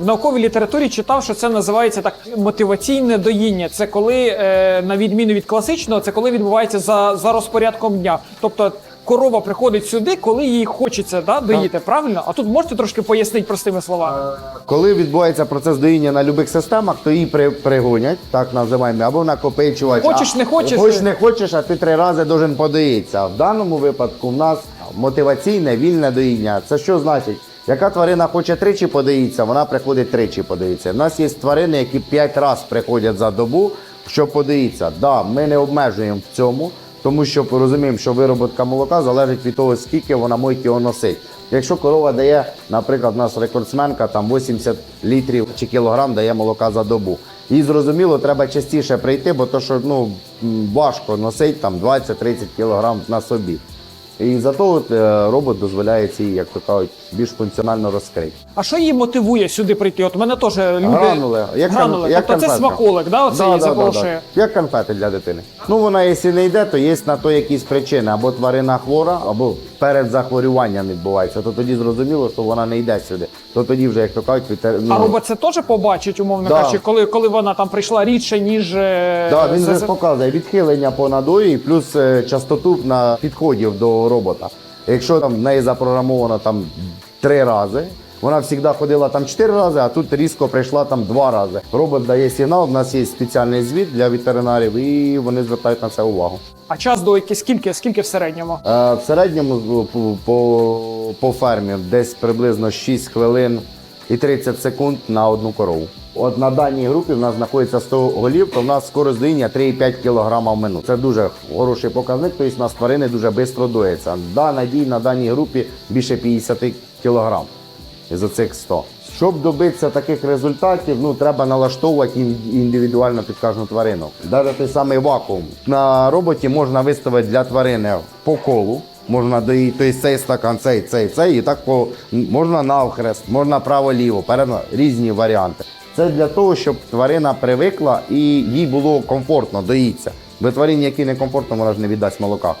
В науковій літературі читав, що це називається так мотиваційне доїння. Це коли, е, на відміну від класичного, це коли відбувається за, за розпорядком дня. Тобто корова приходить сюди, коли їй хочеться да, доїти, правильно? А тут можете трошки пояснити простими словами? Коли відбувається процес доїння на будь-яких системах, то її при, пригонять, так називаємо, або накопичувач. Хочеш, а, не хочеш, Хочеш, не хочеш, а ти три рази должен подоїтися. В даному випадку в нас мотиваційне вільне доїння. Це що значить? Яка тварина хоче тричі подоїтися, вона приходить тричі подоїтися. У нас є тварини, які п'ять разів приходять за добу, щоб подоїтися. Да, ми не обмежуємо в цьому, тому що розуміємо, що вироботка молока залежить від того, скільки вона може його носить. Якщо корова дає, наприклад, у нас рекордсменка там 80 літрів чи кілограм дає молока за добу. І зрозуміло, треба частіше прийти, бо то, що ну, важко носить там 20-30 кілограм на собі. І зато от, е, робот дозволяє ці, як то кажуть, більш функціонально розкрити. А що її мотивує сюди прийти? От мене теж люди... Гранули. Як, Гранули. як тобто це смаколик, да? Оце її заполошує? Як конфети для дитини. Ну вона, якщо не йде, то є на то якісь причини. Або тварина хвора, або перед захворюванням відбувається. То тоді зрозуміло, що вона не йде сюди. То тоді вже, як то кажуть, вітер... ну, А робот це теж побачить, умовно Да. кажучи, коли, коли вона там прийшла рідше, ніж. е, Да, він за- же показує відхилення по надої і плюс е, частоту на підходів до робота. Якщо там в неї запрограмовано там три рази, вона завжди ходила там чотири рази, а тут різко прийшла там два рази. Робот дає сигнал, в нас є спеціальний звіт для ветеринарів, і вони звертають на це увагу. А час до який скільки, скільки в середньому? Е, В середньому по, по, по фермі десь приблизно 6 хвилин і 30 секунд на одну корову. От на даній групі в нас знаходиться 100 голів, то в нас скорость доїння 3,5 кг в минуту. Це дуже хороший показник, тобто у нас тварини дуже швидко доїться. Да, надій на даній групі більше 50 кг із оцих 100. Щоб добитися таких результатів, ну треба налаштовувати індивідуально під кожну тварину. Навіть той самий вакуум. На роботі можна виставити для тварини по колу. Можна доїти цей стакан, цей, цей, цей, і так по можна навхрест, можна право-ліво, перед різні варіанти. Це для того, щоб тварина привикла і їй було комфортно доїться. Бо тварині, якій не комфортно, вона ж не віддасть молока.